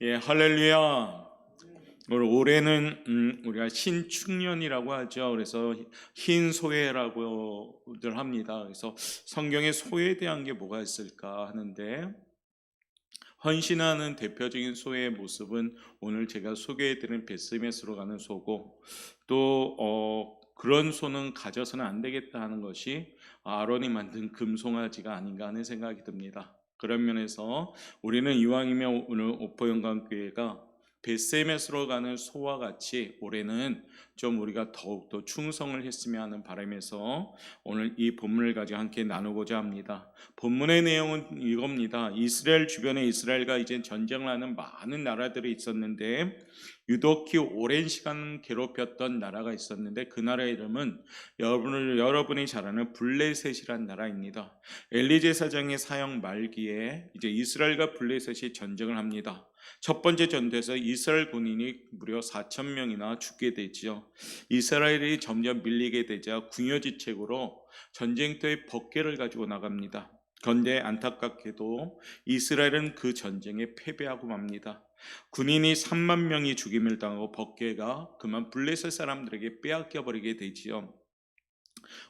예, 할렐루야. 오늘 올해는 음, 우리가 신축년이라고 하죠. 그래서 흰 소회라고들 합니다. 그래서 성경에 소에 대한 게 뭐가 있을까 하는데 헌신하는 대표적인 소의 모습은 오늘 제가 소개해드린 베스메스로 가는 소고 또 어, 그런 소는 가져서는 안 되겠다 하는 것이 아론이 만든 금송아지가 아닌가 하는 생각이 듭니다. 그런 면에서 우리는 이왕이면 오늘 오포영광교회가 베세메스로 가는 소와 같이 올해는 좀 우리가 더욱더 충성을 했으면 하는 바람에서 오늘 이 본문을 가지고 함께 나누고자 합니다. 본문의 내용은 이겁니다. 이스라엘 주변에 이스라엘과 이제 전쟁을 하는 많은 나라들이 있었는데 유독히 오랜 시간 괴롭혔던 나라가 있었는데 그 나라 이름은 여러분을 여러분이 잘 아는 블레셋이란 나라입니다. 엘리제 사장의 사형 말기에 이제 이스라엘과 블레셋이 전쟁을 합니다. 첫 번째 전투에서 이스라엘 군인이 무려 4천 명이나 죽게 되지요. 이스라엘이 점점 밀리게 되자 궁여지책으로 전쟁터에 법궤를 가지고 나갑니다. 그런데 안타깝게도 이스라엘은 그 전쟁에 패배하고 맙니다. 군인이 3만 명이 죽임을 당하고 법궤가 그만 블레셋 사람들에게 빼앗겨 버리게 되지요.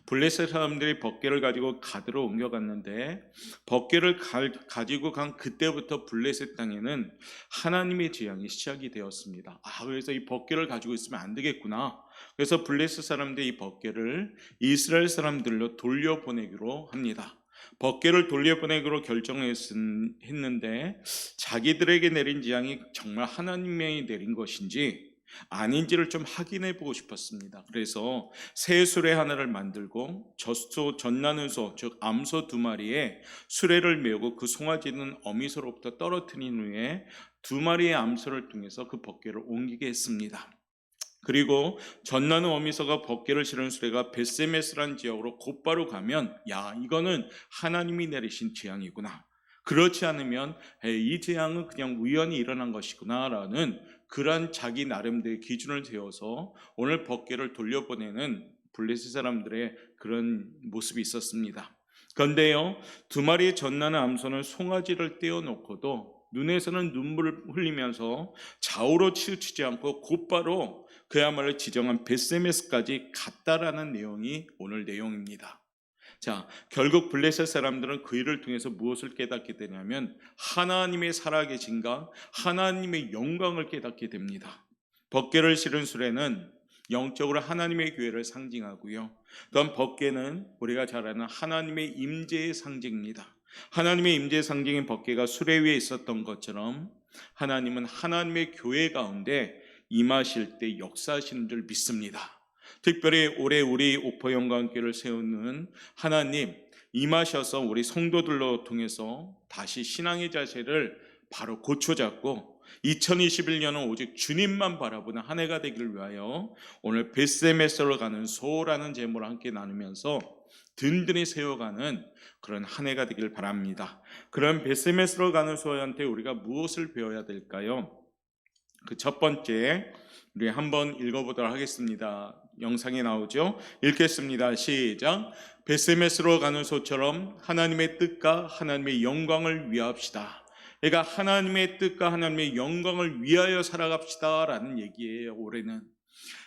블레셋 사람들이 법궤를 가지고 가드로 옮겨갔는데 법궤를 가, 지고 간 그때부터 블레셋 땅에는 하나님의 재앙이 시작이 되었습니다. 아 그래서 이 법궤를 가지고 있으면 안 되겠구나. 그래서 블레셋 사람들이 이 법궤를 이스라엘 사람들로 돌려보내기로 합니다. 법궤를 돌려보내기로 결정했는데 자기들에게 내린 재앙이 정말 하나님이 내린 것인지 아닌지를 좀 확인해 보고 싶었습니다. 그래서 새 수레 하나를 만들고 젖소 전나는 소, 즉 암소 두 마리에 수레를 메우고 그 송아지는 어미소로부터 떨어뜨린 후에 두 마리의 암소를 통해서 그 법궤를 옮기게 했습니다. 그리고 전나는 어미소가 법궤를 실은 수레가 베세메스란 지역으로 곧바로 가면 야 이거는 하나님이 내리신 재앙이구나. 그렇지 않으면 이 재앙은 그냥 우연히 일어난 것이구나라는 그러한 자기 나름대로의 기준을 세워서 오늘 법궤를 돌려보내는 블레셋 사람들의 그런 모습이 있었습니다. 그런데요, 두 마리의 전나는 암소는 송아지를 떼어놓고도 눈에서는 눈물을 흘리면서 좌우로 치우치지 않고 곧바로 그야말로 지정한 베세메스까지 갔다라는 내용이 오늘 내용입니다. 자, 결국 블레셋 사람들은 그 일을 통해서 무엇을 깨닫게 되냐면 하나님의 살아계신가, 하나님의 영광을 깨닫게 됩니다. 법궤를 실은 수레는 영적으로 하나님의 교회를 상징하고요. 또한 법궤는 우리가 잘 아는 하나님의 임재의 상징입니다. 하나님의 임재 상징인 법궤가 수레 위에 있었던 것처럼 하나님은 하나님의 교회 가운데 임하실 때 역사하시는 줄 믿습니다. 특별히 올해 우리 오퍼 영광교를 세우는 하나님 임하셔서 우리 성도들로 통해서 다시 신앙의 자세를 바로 고쳐잡고 2021년은 오직 주님만 바라보는 한 해가 되기를 위하여 오늘 베세메스로 가는 소라는 제목을 함께 나누면서 든든히 세워가는 그런 한 해가 되길 바랍니다. 그런 베세메스로 가는 소한테 우리가 무엇을 배워야 될까요? 그 첫 번째 우리 한번 읽어보도록 하겠습니다. 영상에 나오죠. 읽겠습니다. 시작. 베세메스로 가는 소처럼 하나님의 뜻과 하나님의 영광을 위합시다. 그러니까 하나님의 뜻과 하나님의 영광을 위하여 살아갑시다라는 얘기예요. 올해는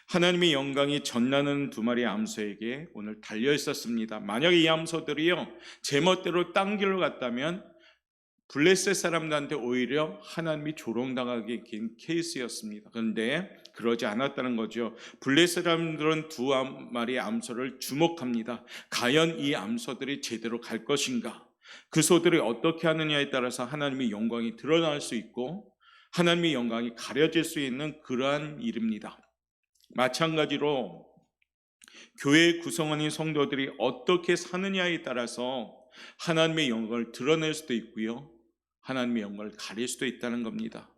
하나님의 영광이 전나는 두 마리 암소에게 오늘 달려 있었습니다. 만약에 이 암소들이요 제멋대로 딴 길로 갔다면 블레셋 사람들한테 오히려 하나님이 조롱당하게 긴 케이스였습니다. 그런데 그러지 않았다는 거죠. 블레셋 사람들은 두 마리 암소를 주목합니다. 과연 이 암소들이 제대로 갈 것인가? 그 소들이 어떻게 하느냐에 따라서 하나님의 영광이 드러날 수 있고 하나님의 영광이 가려질 수 있는 그러한 일입니다. 마찬가지로 교회 구성원인 성도들이 어떻게 사느냐에 따라서 하나님의 영광을 드러낼 수도 있고요. 하나님의 영광을 가릴 수도 있다는 겁니다.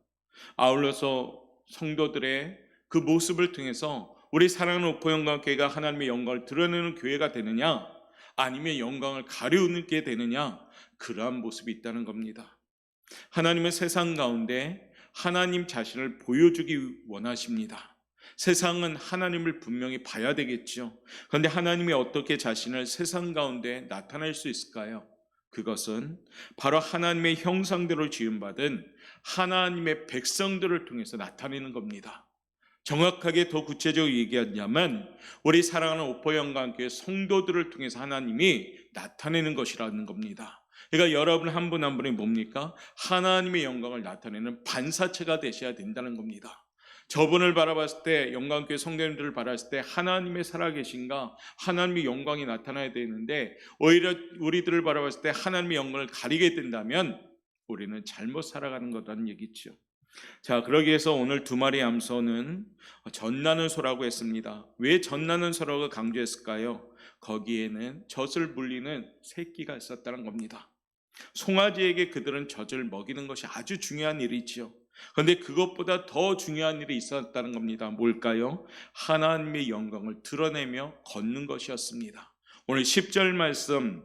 아울러서 성도들의 그 모습을 통해서 우리 사랑하는 오포영광 교회가 하나님의 영광을 드러내는 교회가 되느냐 아니면 영광을 가려우게 되느냐 그러한 모습이 있다는 겁니다. 하나님은 세상 가운데 하나님 자신을 보여주기 원하십니다. 세상은 하나님을 분명히 봐야 되겠죠. 그런데 하나님이 어떻게 자신을 세상 가운데 나타낼 수 있을까요? 그것은 바로 하나님의 형상대로 지음받은 하나님의 백성들을 통해서 나타내는 겁니다. 정확하게 더 구체적으로 얘기하냐면 우리 사랑하는 오포 영광교회 성도들을 통해서 하나님이 나타내는 것이라는 겁니다. 그러니까 여러분 한 분한 분이 뭡니까? 하나님의 영광을 나타내는 반사체가 되셔야 된다는 겁니다. 저분을 바라봤을 때 영광교회 성도님들을 바라봤을 때 하나님의 살아계신가 하나님의 영광이 나타나야 되는데 오히려 우리들을 바라봤을 때 하나님의 영광을 가리게 된다면 우리는 잘못 살아가는 거라는 얘기죠. 자, 그러기 위해서 오늘 두 마리 암소는 전나는 소라고 했습니다. 왜 전나는 소라고 강조했을까요? 거기에는 젖을 물리는 새끼가 있었다는 겁니다. 송아지에게 그들은 젖을 먹이는 것이 아주 중요한 일이지요. 그런데 그것보다 더 중요한 일이 있었다는 겁니다. 뭘까요? 하나님의 영광을 드러내며 걷는 것이었습니다. 오늘 10절 말씀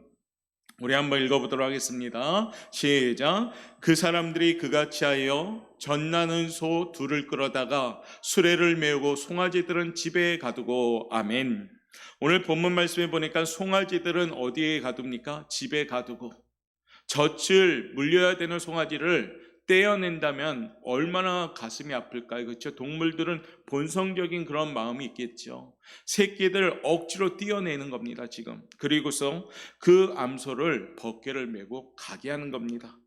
우리 한번 읽어보도록 하겠습니다. 시작. 그 사람들이 그같이 하여 전나는 소 둘을 끌어다가 수레를 메우고 송아지들은 집에 가두고 아멘. 오늘 본문 말씀에 보니까 송아지들은 어디에 가둡니까? 집에 가두고 젖을 물려야 되는 송아지를 떼어낸다면 얼마나 가슴이 아플까요? 그렇죠? 동물들은 본성적인 그런 마음이 있겠죠. 새끼들 억지로 떼어내는 겁니다, 지금. 그리고서 그 암소를 벗개를 메고 가게 하는 겁니다.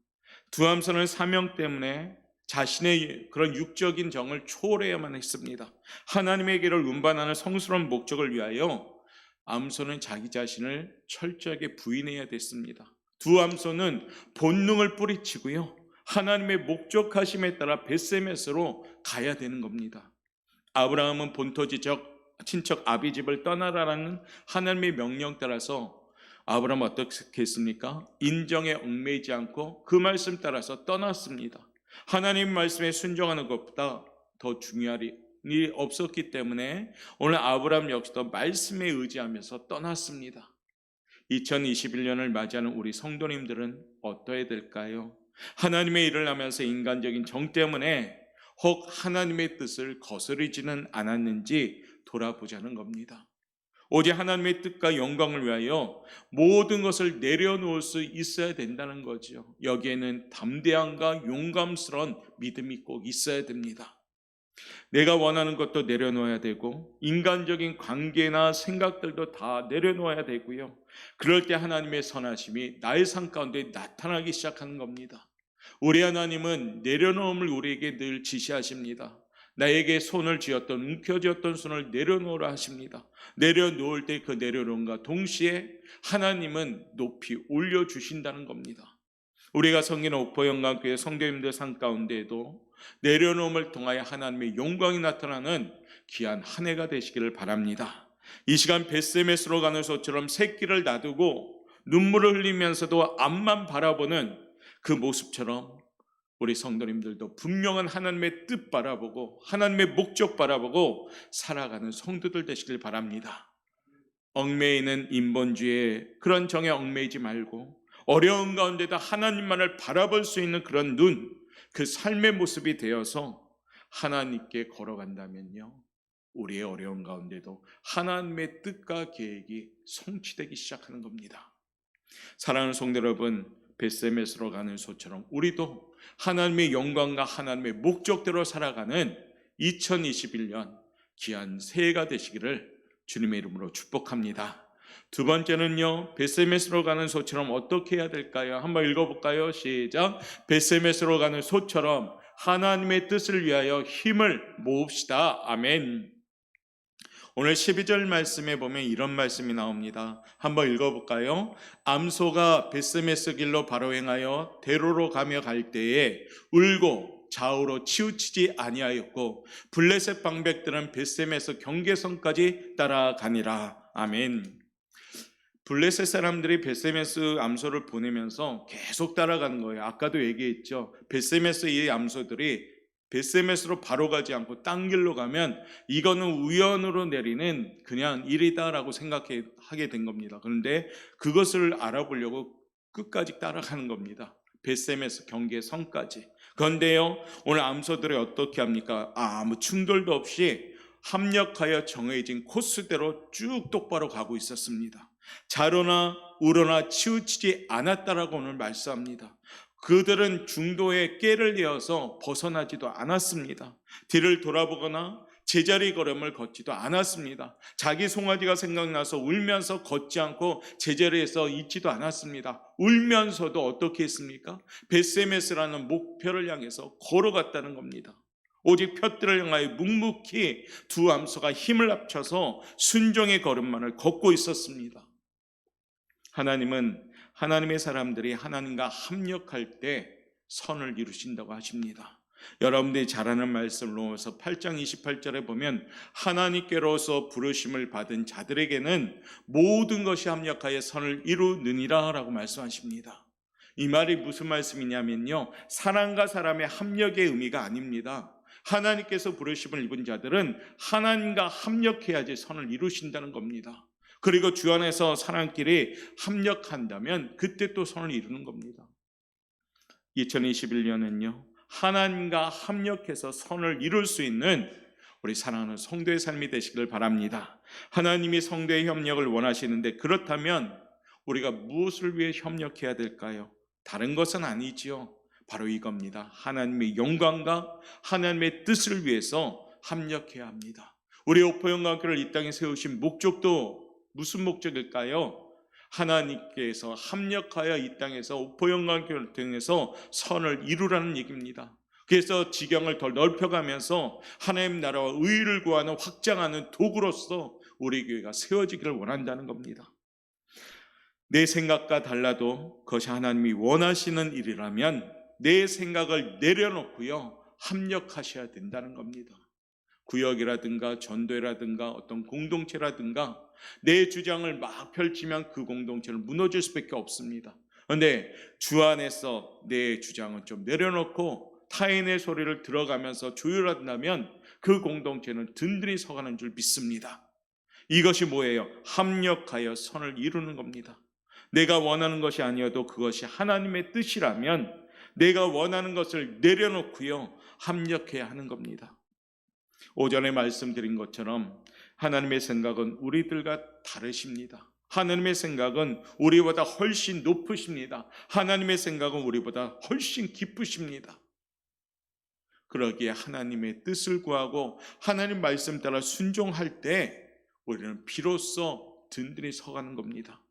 두 암소는 사명 때문에 자신의 그런 육적인 정을 초월해야만 했습니다. 하나님의 길을 운반하는 성스러운 목적을 위하여 암소는 자기 자신을 철저하게 부인해야 됐습니다. 두 암소는 본능을 뿌리치고요. 하나님의 목적하심에 따라 베세메스로 가야 되는 겁니다. 아브라함은 본토지적 친척 아비 집을 떠나라라는 하나님의 명령 따라서 아브라함 어떻게 했습니까? 인정에 얽매이지 않고 그 말씀 따라서 떠났습니다. 하나님 말씀에 순종하는 것보다 더 중요한 일이 없었기 때문에 오늘 아브라함 역시도 말씀에 의지하면서 떠났습니다. 2021년을 맞이하는 우리 성도님들은 어떠해야 될까요? 하나님의 일을 하면서 인간적인 정 때문에 혹 하나님의 뜻을 거스르지는 않았는지 돌아보자는 겁니다. 오직 하나님의 뜻과 영광을 위하여 모든 것을 내려놓을 수 있어야 된다는 거죠. 여기에는 담대함과 용감스러운 믿음이 꼭 있어야 됩니다. 내가 원하는 것도 내려놓아야 되고 인간적인 관계나 생각들도 다 내려놓아야 되고요. 그럴 때 하나님의 선하심이 나의 삶 가운데 나타나기 시작하는 겁니다. 우리 하나님은 내려놓음을 우리에게 늘 지시하십니다. 나에게 손을 쥐었던 움켜쥐었던 손을 내려놓으라 하십니다. 내려놓을 때 그 내려놓음과 동시에 하나님은 높이 올려 주신다는 겁니다. 우리가 성기는 오포 영광교회 성도님들 상 가운데에도 내려놓음을 통하여 하나님의 영광이 나타나는 귀한 한 해가 되시기를 바랍니다. 이 시간 베세메스로 가는 소처럼 새끼를 놔두고 눈물을 흘리면서도 앞만 바라보는 그 모습처럼 우리 성도님들도 분명한 하나님의 뜻 바라보고 하나님의 목적 바라보고 살아가는 성도들 되시길 바랍니다. 얽매이는 인본주의에 그런 정에 얽매이지 말고 어려운 가운데도 하나님만을 바라볼 수 있는 그런 눈, 그 삶의 모습이 되어서 하나님께 걸어간다면요. 우리의 어려운 가운데도 하나님의 뜻과 계획이 성취되기 시작하는 겁니다. 사랑하는 성도 여러분, 베세메스로 가는 소처럼 우리도 하나님의 영광과 하나님의 목적대로 살아가는 2021년 귀한 새해가 되시기를 주님의 이름으로 축복합니다. 두 번째는요, 베세메스로 가는 소처럼 어떻게 해야 될까요? 한번 읽어볼까요? 시작. 베세메스로 가는 소처럼 하나님의 뜻을 위하여 힘을 모읍시다. 아멘. 오늘 12절 말씀에 보면 이런 말씀이 나옵니다. 한번 읽어볼까요? 암소가 베스메스 길로 바로 행하여 대로로 가며 갈 때에 울고 좌우로 치우치지 아니하였고 블레셋 방백들은 베스메스 경계선까지 따라가니라. 아멘. 블레셋 사람들이 베세메스 암소를 보내면서 계속 따라가는 거예요. 아까도 얘기했죠. 베세메스 이 암소들이 베세메스로 바로 가지 않고 딴 길로 가면 이거는 우연으로 내리는 그냥 일이다라고 생각하게 된 겁니다. 그런데 그것을 알아보려고 끝까지 따라가는 겁니다. 베세메스 경계선까지. 그런데요, 오늘 암소들이 어떻게 합니까? 아, 아무 충돌도 없이 합력하여 정해진 코스대로 쭉 똑바로 가고 있었습니다. 자로나 우러나 치우치지 않았다라고 오늘 말씀합니다. 그들은 중도에 깨를 이어서 벗어나지도 않았습니다. 뒤를 돌아보거나 제자리 걸음을 걷지도 않았습니다. 자기 송아지가 생각나서 울면서 걷지 않고 제자리에서 있지도 않았습니다. 울면서도 어떻게 했습니까? 베세메스라는 목표를 향해서 걸어갔다는 겁니다. 오직 푯들을 향하여 묵묵히 두 암소가 힘을 합쳐서 순종의 걸음만을 걷고 있었습니다. 하나님은 하나님의 사람들이 하나님과 합력할 때 선을 이루신다고 하십니다. 여러분들이 잘 아는 말씀을 놓아서 8장 28절에 보면 하나님께로서 부르심을 받은 자들에게는 모든 것이 합력하여 선을 이루느니라 라고 말씀하십니다. 이 말이 무슨 말씀이냐면요. 사람과 사람의 합력의 의미가 아닙니다. 하나님께서 부르심을 입은 자들은 하나님과 합력해야지 선을 이루신다는 겁니다. 그리고 주 안에서 사람끼리 합력한다면 그때 또 선을 이루는 겁니다. 2021년은요. 하나님과 합력해서 선을 이룰 수 있는 우리 사랑하는 성도의 삶이 되시길 바랍니다. 하나님이 성도의 협력을 원하시는데 그렇다면 우리가 무엇을 위해 협력해야 될까요? 다른 것은 아니지요. 바로 이겁니다. 하나님의 영광과 하나님의 뜻을 위해서 합력해야 합니다. 우리 오포영광교를 이 땅에 세우신 목적도 무슨 목적일까요? 하나님께서 합력하여 이 땅에서 오포영광 교를 통해서 선을 이루라는 얘기입니다. 그래서 지경을 더 넓혀가면서 하나님 나라와 의를 구하는 확장하는 도구로서 우리 교회가 세워지기를 원한다는 겁니다. 내 생각과 달라도 그것이 하나님이 원하시는 일이라면 내 생각을 내려놓고요 합력하셔야 된다는 겁니다. 구역이라든가 전도라든가 어떤 공동체라든가 내 주장을 막 펼치면 그 공동체는 무너질 수밖에 없습니다. 그런데 주 안에서 내 주장은 좀 내려놓고 타인의 소리를 들어가면서 조율한다면 그 공동체는 든든히 서가는 줄 믿습니다. 이것이 뭐예요? 합력하여 선을 이루는 겁니다. 내가 원하는 것이 아니어도 그것이 하나님의 뜻이라면 내가 원하는 것을 내려놓고요 합력해야 하는 겁니다. 오전에 말씀드린 것처럼 하나님의 생각은 우리들과 다르십니다. 하나님의 생각은 우리보다 훨씬 높으십니다. 하나님의 생각은 우리보다 훨씬 깊으십니다. 그러기에 하나님의 뜻을 구하고 하나님 말씀 따라 순종할 때 우리는 비로소 든든히 서가는 겁니다.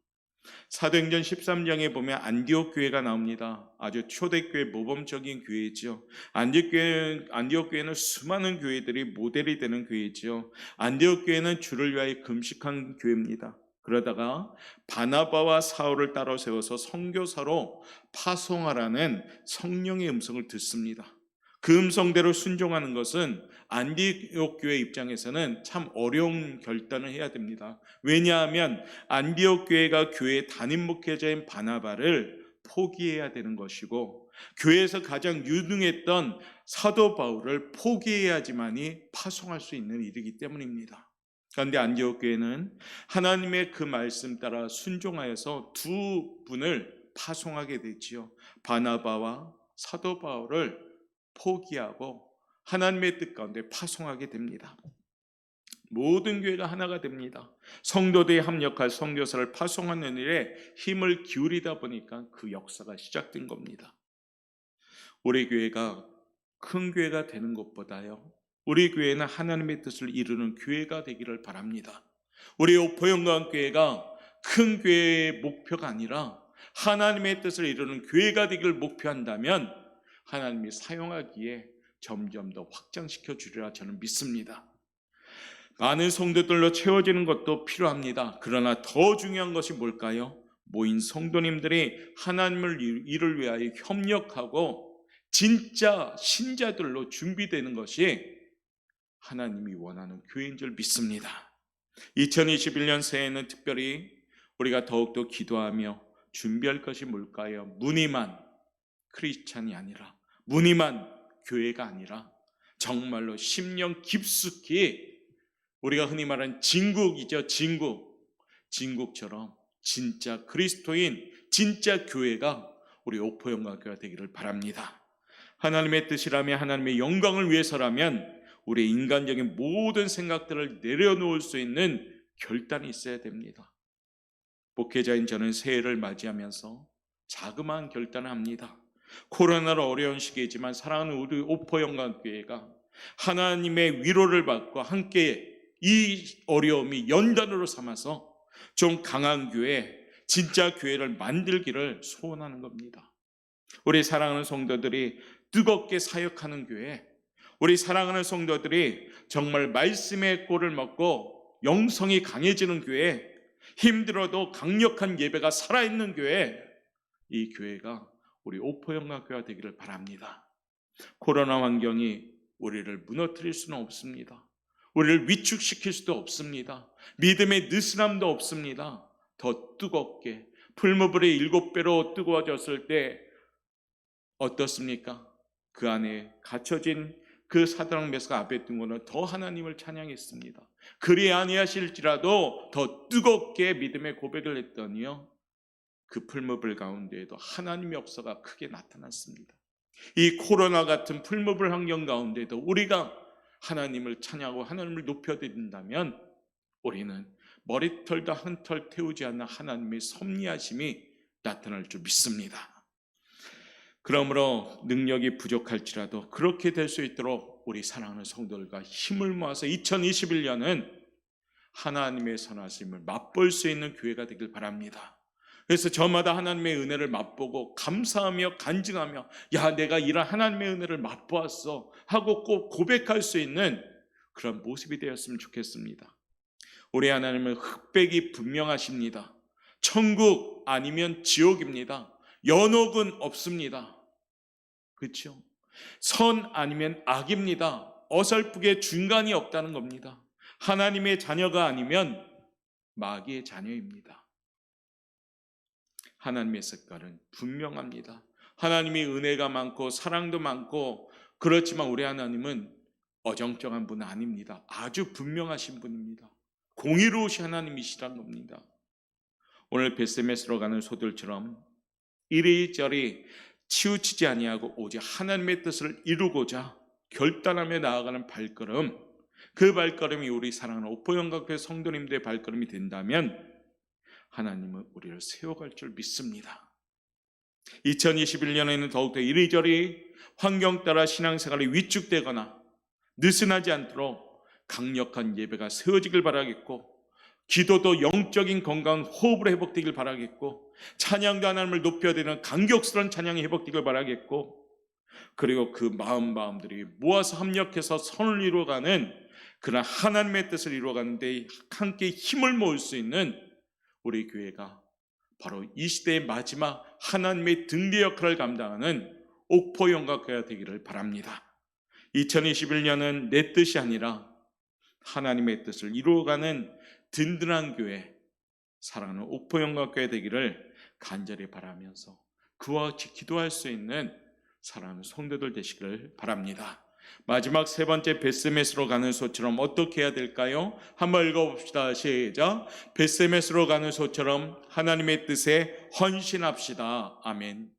사도행전 13장에 보면 안디옥 교회가 나옵니다. 아주 초대교회 모범적인 교회죠. 안디옥 교회 안디옥 교회는 수많은 교회들이 모델이 되는 교회죠. 안디옥 교회는 주를 위하여 금식한 교회입니다. 그러다가 바나바와 사울을 따로 세워서 선교사로 파송하라는 성령의 음성을 듣습니다. 그 음성대로 순종하는 것은 안디옥 교회 입장에서는 참 어려운 결단을 해야 됩니다. 왜냐하면 안디옥 교회가 교회 담임 목회자인 바나바를 포기해야 되는 것이고 교회에서 가장 유능했던 사도 바울을 포기해야지만이 파송할 수 있는 일이기 때문입니다. 그런데 안디옥 교회는 하나님의 그 말씀 따라 순종하여서 두 분을 파송하게 되지요. 바나바와 사도 바울을 포기하고 하나님의 뜻 가운데 파송하게 됩니다. 모든 교회가 하나가 됩니다. 성도들이 합력할 성교사를 파송하는 일에 힘을 기울이다 보니까 그 역사가 시작된 겁니다. 우리 교회가 큰 교회가 되는 것보다요. 우리 교회는 하나님의 뜻을 이루는 교회가 되기를 바랍니다. 우리 오포영광 교회가 큰 교회의 목표가 아니라 하나님의 뜻을 이루는 교회가 되기를 목표한다면 하나님이 사용하기에 점점 더 확장시켜 주리라 저는 믿습니다. 많은 성도들로 채워지는 것도 필요합니다. 그러나 더 중요한 것이 뭘까요? 모인 성도님들이 하나님을 일을 위하여 협력하고 진짜 신자들로 준비되는 것이 하나님이 원하는 교회인 줄 믿습니다. 2021년 새해에는 특별히 우리가 더욱더 기도하며 준비할 것이 뭘까요? 무늬만 크리스찬이 아니라 무늬만 교회가 아니라 정말로 심령 깊숙이 우리가 흔히 말하는 진국이죠, 진국. 진국처럼 진짜 그리스도인, 진짜 교회가 우리 오포영광교회가 되기를 바랍니다. 하나님의 뜻이라면 하나님의 영광을 위해서라면 우리 인간적인 모든 생각들을 내려놓을 수 있는 결단이 있어야 됩니다. 목회자인 저는 새해를 맞이하면서 자그마한 결단을 합니다. 코로나로 어려운 시기이지만 사랑하는 우리 오포 영광교회가 하나님의 위로를 받고 함께 이 어려움이 연단으로 삼아서 좀 강한 교회, 진짜 교회를 만들기를 소원하는 겁니다. 우리 사랑하는 성도들이 뜨겁게 사역하는 교회, 우리 사랑하는 성도들이 정말 말씀의 꼴을 먹고 영성이 강해지는 교회, 힘들어도 강력한 예배가 살아있는 교회, 이 교회가 우리 오포영광교회가 되기를 바랍니다. 코로나 환경이 우리를 무너뜨릴 수는 없습니다. 우리를 위축시킬 수도 없습니다. 믿음의 느슨함도 없습니다. 더 뜨겁게 풀무불이 일곱 배로 뜨거워졌을 때 어떻습니까? 그 안에 갇혀진 그 사드랑 메스가 앞에 둔 거는 더 하나님을 찬양했습니다. 그리 아니하실지라도 더 뜨겁게 믿음의 고백을 했더니요. 그 풀무불 가운데에도 하나님의 역사가 크게 나타났습니다. 이 코로나 같은 풀무불 환경 가운데도 우리가 하나님을 찬양하고 하나님을 높여드린다면 우리는 머리털도 한 털 태우지 않는 하나님의 섭리하심이 나타날 줄 믿습니다. 그러므로 능력이 부족할지라도 그렇게 될 수 있도록 우리 사랑하는 성도들과 힘을 모아서 2021년은 하나님의 선하심을 맛볼 수 있는 교회가 되길 바랍니다. 그래서 저마다 하나님의 은혜를 맛보고 감사하며 간증하며 야 내가 이런 하나님의 은혜를 맛보았어 하고 꼭 고백할 수 있는 그런 모습이 되었으면 좋겠습니다. 우리 하나님은 흑백이 분명하십니다. 천국 아니면 지옥입니다. 연옥은 없습니다. 그렇죠? 선 아니면 악입니다. 어설프게 중간이 없다는 겁니다. 하나님의 자녀가 아니면 마귀의 자녀입니다. 하나님의 색깔은 분명합니다. 하나님이 은혜가 많고 사랑도 많고 그렇지만 우리 하나님은 어정쩡한 분 아닙니다. 아주 분명하신 분입니다. 공의로우신 하나님이시란 겁니다. 오늘 베세메스로 가는 소들처럼 이리저리 치우치지 아니하고 오직 하나님의 뜻을 이루고자 결단하며 나아가는 발걸음 그 발걸음이 우리 사랑하는 오포영각교회 성도님들의 발걸음이 된다면 하나님은 우리를 세워갈 줄 믿습니다. 2021년에는 더욱더 이리저리 환경 따라 신앙생활이 위축되거나 느슨하지 않도록 강력한 예배가 세워지길 바라겠고 기도도 영적인 건강 호흡으로 회복되길 바라겠고 찬양도 하나님을 높여드리는 간격스러운 찬양이 회복되길 바라겠고 그리고 그 마음 마음들이 모아서 합력해서 선을 이루어가는 그런 하나님의 뜻을 이루어가는데 함께 힘을 모을 수 있는 우리 교회가 바로 이 시대의 마지막 하나님의 등대 역할을 감당하는 옥포 영각교회가 되기를 바랍니다. 2021년은 내 뜻이 아니라 하나님의 뜻을 이루어가는 든든한 교회, 사랑하는 옥포 영각교회 되기를 간절히 바라면서 그와 같이 기도할 수 있는 사랑하는 성도들 되시기를 바랍니다. 마지막 세 번째 베스메스로 가는 소처럼 어떻게 해야 될까요? 한번 읽어봅시다. 시작. 베스메스로 가는 소처럼 하나님의 뜻에 헌신합시다. 아멘.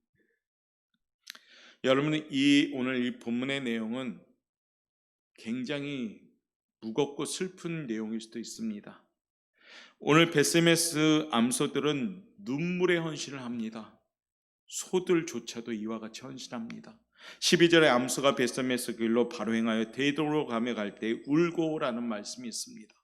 여러분 이 오늘 이 본문의 내용은 굉장히 무겁고 슬픈 내용일 수도 있습니다. 오늘 베스메스 암소들은 눈물의 헌신을 합니다. 소들조차도 이와 같이 헌신합니다. 12절에 암소가 베스메스 길로 바로 행하여 대도로 가며 갈 때 울고라는 말씀이 있습니다.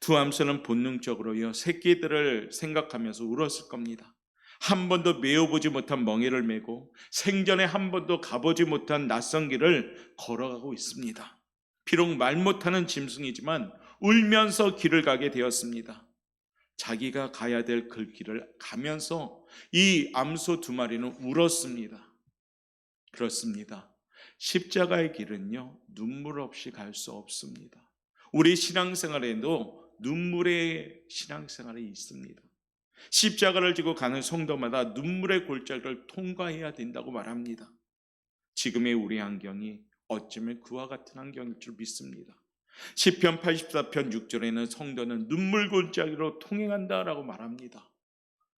두 암소는 본능적으로요 새끼들을 생각하면서 울었을 겁니다. 한 번도 메어보지 못한 멍에를 메고 생전에 한 번도 가보지 못한 낯선 길을 걸어가고 있습니다. 비록 말 못하는 짐승이지만 울면서 길을 가게 되었습니다. 자기가 가야 될 그 길을 가면서 이 암소 두 마리는 울었습니다. 그렇습니다. 십자가의 길은요, 눈물 없이 갈 수 없습니다. 우리 신앙생활에도 눈물의 신앙생활이 있습니다. 십자가를 지고 가는 성도마다 눈물의 골짜기를 통과해야 된다고 말합니다. 지금의 우리 환경이 어쩌면 그와 같은 환경일 줄 믿습니다. 시편 84편 6절에는 성도는 눈물 골짜기로 통행한다라고 말합니다.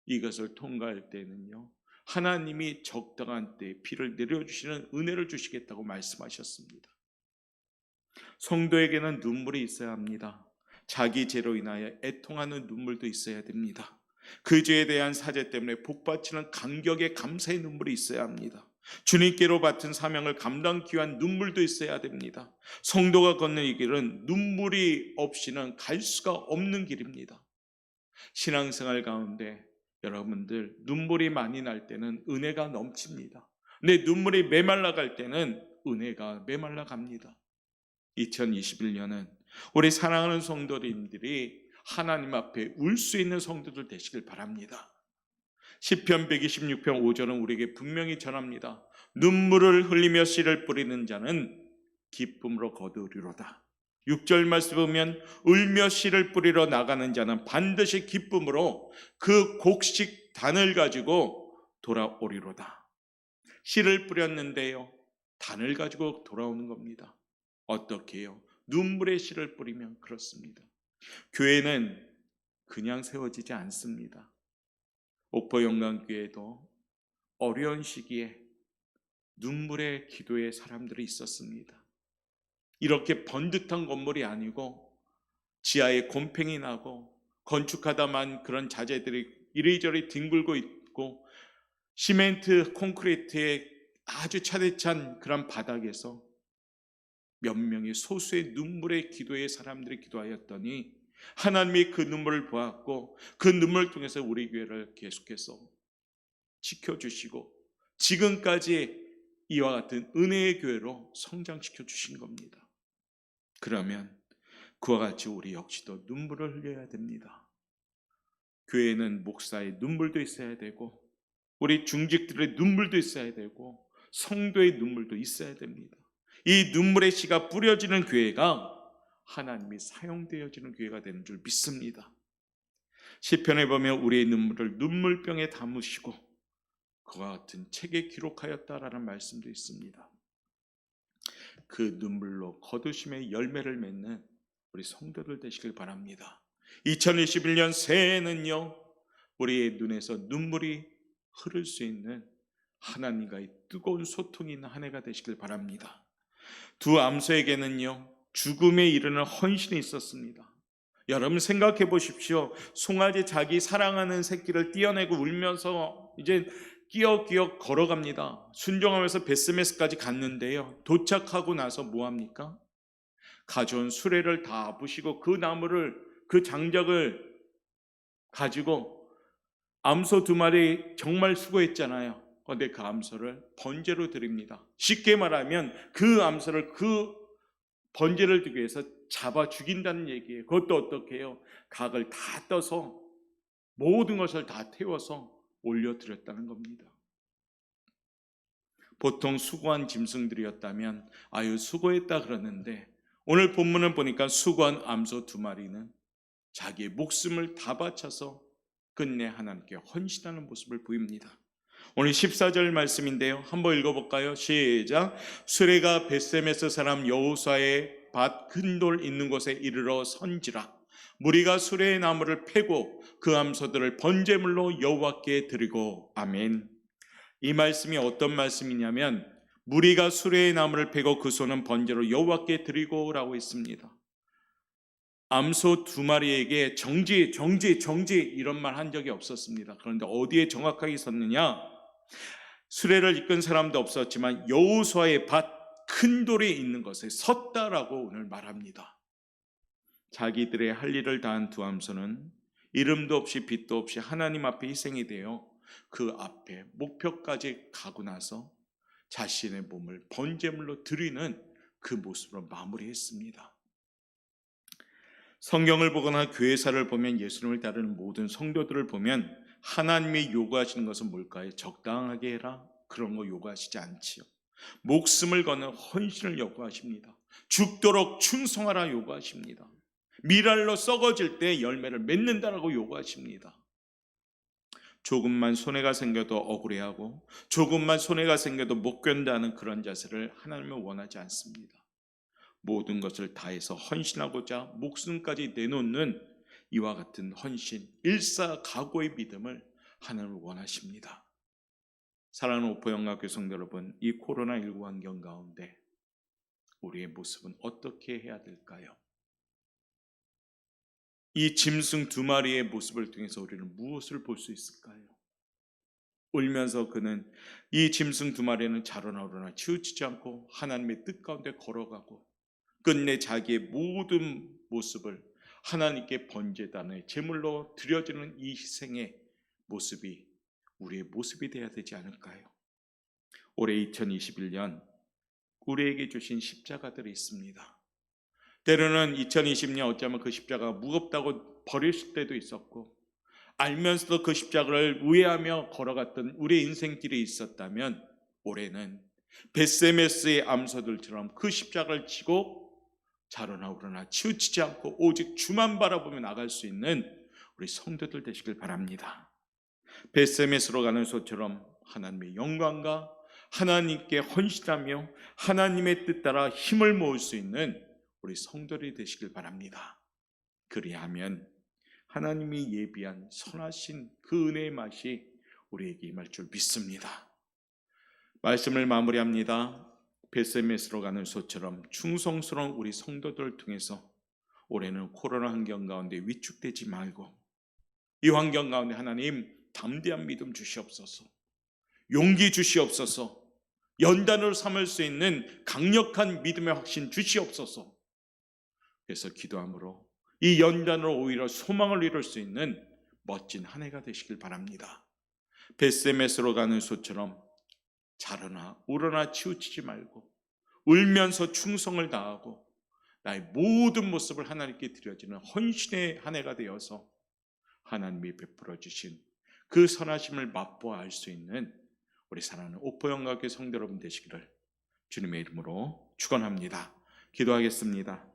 이것을 통과할 때는요. 하나님이 적당한 때에 피를 내려주시는 은혜를 주시겠다고 말씀하셨습니다. 성도에게는 눈물이 있어야 합니다. 자기 죄로 인하여 애통하는 눈물도 있어야 됩니다. 그 죄에 대한 사죄 때문에 복받치는 감격의 감사의 눈물이 있어야 합니다. 주님께로 받은 사명을 감당기 위한 눈물도 있어야 됩니다. 성도가 걷는 이 길은 눈물이 없이는 갈 수가 없는 길입니다. 신앙생활 가운데 여러분들 눈물이 많이 날 때는 은혜가 넘칩니다. 내 눈물이 메말라 갈 때는 은혜가 메말라 갑니다. 2021년은 우리 사랑하는 성도님들이 하나님 앞에 울 수 있는 성도들 되시길 바랍니다. 시편 126편 5절은 우리에게 분명히 전합니다. 눈물을 흘리며 씨를 뿌리는 자는 기쁨으로 거두리로다. 6절 말씀 보면 울며 씨를 뿌리러 나가는 자는 반드시 기쁨으로 그 곡식 단을 가지고 돌아오리로다. 씨를 뿌렸는데요. 단을 가지고 돌아오는 겁니다. 어떻게 해요? 눈물의 씨를 뿌리면 그렇습니다. 교회는 그냥 세워지지 않습니다. 오포 영광교회도 어려운 시기에 눈물의 기도의 사람들이 있었습니다. 이렇게 번듯한 건물이 아니고 지하에 곰팡이 나고 건축하다만 그런 자재들이 이리저리 뒹굴고 있고 시멘트 콘크리트에 아주 차디찬 그런 바닥에서 몇 명의 소수의 눈물의 기도의 사람들이 기도하였더니 하나님이 그 눈물을 보았고 그 눈물을 통해서 우리 교회를 계속해서 지켜주시고 지금까지 이와 같은 은혜의 교회로 성장시켜 주신 겁니다. 그러면 그와 같이 우리 역시도 눈물을 흘려야 됩니다. 교회는 목사의 눈물도 있어야 되고 우리 중직들의 눈물도 있어야 되고 성도의 눈물도 있어야 됩니다. 이 눈물의 씨가 뿌려지는 교회가 하나님이 사용되어지는 교회가 되는 줄 믿습니다. 시편에 보면 우리의 눈물을 눈물병에 담으시고 그와 같은 책에 기록하였다라는 말씀도 있습니다. 그 눈물로 거두심의 열매를 맺는 우리 성도들 되시길 바랍니다. 2021년 새해는요, 우리의 눈에서 눈물이 흐를 수 있는 하나님과의 뜨거운 소통이 있는 한 해가 되시길 바랍니다. 두 암소에게는요, 죽음에 이르는 헌신이 있었습니다. 여러분 생각해 보십시오. 송아지 자기 사랑하는 새끼를 떼어내고 울면서 이제 끼어끼어 걸어갑니다. 순종하면서 베스메스까지 갔는데요. 도착하고 나서 뭐 합니까? 가져온 수레를 다 부시고 그 나무를 그 장작을 가지고 암소 두 마리 정말 수고했잖아요. 그런데 그 암소를 번제로 드립니다. 쉽게 말하면 그 암소를 그 번제를 두기 위해서 잡아 죽인다는 얘기예요. 그것도 어떻게 해요? 각을 다 떠서 모든 것을 다 태워서 올려드렸다는 겁니다. 보통 수고한 짐승들이었다면 아유 수고했다 그러는데 오늘 본문을 보니까 수고한 암소 두 마리는 자기의 목숨을 다 바쳐서 끝내 하나님께 헌신하는 모습을 보입니다. 오늘 14절 말씀인데요. 한번 읽어볼까요? 시작. 수레가 베세메스 사람 여호사의 밭 큰 돌 있는 곳에 이르러 선지라. 무리가 수레의 나무를 패고 그 암소들을 번제물로 여호와께 드리고 아멘. 이 말씀이 어떤 말씀이냐면 무리가 수레의 나무를 패고 그 소는 번제로 여호와께 드리고라고 했습니다. 암소 두 마리에게 정지, 정지, 정지 이런 말 한 적이 없었습니다. 그런데 어디에 정확하게 섰느냐? 수레를 이끈 사람도 없었지만 여호수아의 밭 큰 돌이 있는 것에 섰다라고 오늘 말합니다. 자기들의 할 일을 다한 두 암소는 이름도 없이 빛도 없이 하나님 앞에 희생이 되어 그 앞에 목표까지 가고 나서 자신의 몸을 번제물로 드리는 그 모습으로 마무리했습니다. 성경을 보거나 교회사를 보면 예수님을 따르는 모든 성도들을 보면 하나님이 요구하시는 것은 뭘까요? 적당하게 해라. 그런 거 요구하시지 않지요. 목숨을 거는 헌신을 요구하십니다. 죽도록 충성하라 요구하십니다. 미랄로 썩어질 때 열매를 맺는다라고 요구하십니다. 조금만 손해가 생겨도 억울해하고 조금만 손해가 생겨도 못 견다는 그런 자세를 하나님은 원하지 않습니다. 모든 것을 다해서 헌신하고자 목숨까지 내놓는 이와 같은 헌신, 일사각오의 믿음을 하나님을 원하십니다. 사랑하는 오포영학교 성도 여러분, 이 코로나19 환경 가운데 우리의 모습은 어떻게 해야 될까요? 이 짐승 두 마리의 모습을 통해서 우리는 무엇을 볼 수 있을까요? 울면서 그는 이 짐승 두 마리는 자라나오르나 치우치지 않고 하나님의 뜻 가운데 걸어가고 끝내 자기의 모든 모습을 하나님께 번제단의 제물로 드려지는 이 희생의 모습이 우리의 모습이 되어야 되지 않을까요? 올해 2021년 우리에게 주신 십자가들이 있습니다. 때로는 2020년 어쩌면 그 십자가가 무겁다고 버릴 때도 있었고 알면서도 그 십자가를 우회하며 걸어갔던 우리의 인생길이 있었다면 올해는 베세메스의 암소들처럼 그 십자가를 지고 자로나 우러나 치우치지 않고 오직 주만 바라보며 나갈 수 있는 우리 성도들 되시길 바랍니다. 베세메스로 가는 소처럼 하나님의 영광과 하나님께 헌신하며 하나님의 뜻 따라 힘을 모을 수 있는 우리 성도들이 되시길 바랍니다. 그리하면 하나님이 예비한 선하신 그 은혜의 맛이 우리에게 임할 줄 믿습니다. 말씀을 마무리합니다. 베세메스로 가는 소처럼 충성스러운 우리 성도들을 통해서 올해는 코로나 환경 가운데 위축되지 말고 이 환경 가운데 하나님 담대한 믿음 주시옵소서. 용기 주시옵소서. 연단을 삼을 수 있는 강력한 믿음의 확신 주시옵소서. 그래서 기도함으로 이 연단으로 오히려 소망을 이룰 수 있는 멋진 한 해가 되시길 바랍니다. 베세메스로 가는 소처럼 자라나 우러나 치우치지 말고 울면서 충성을 다하고 나의 모든 모습을 하나님께 드려지는 헌신의 한 해가 되어서 하나님이 베풀어 주신 그 선하심을 맛보아 알 수 있는 우리 사랑하는 옥포영각의 성도 여러분 되시기를 주님의 이름으로 축원합니다. 기도하겠습니다.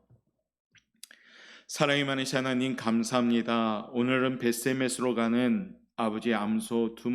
사랑이 많으신 하나님 감사합니다. 오늘은 베세메스로 가는 아버지의 암소 두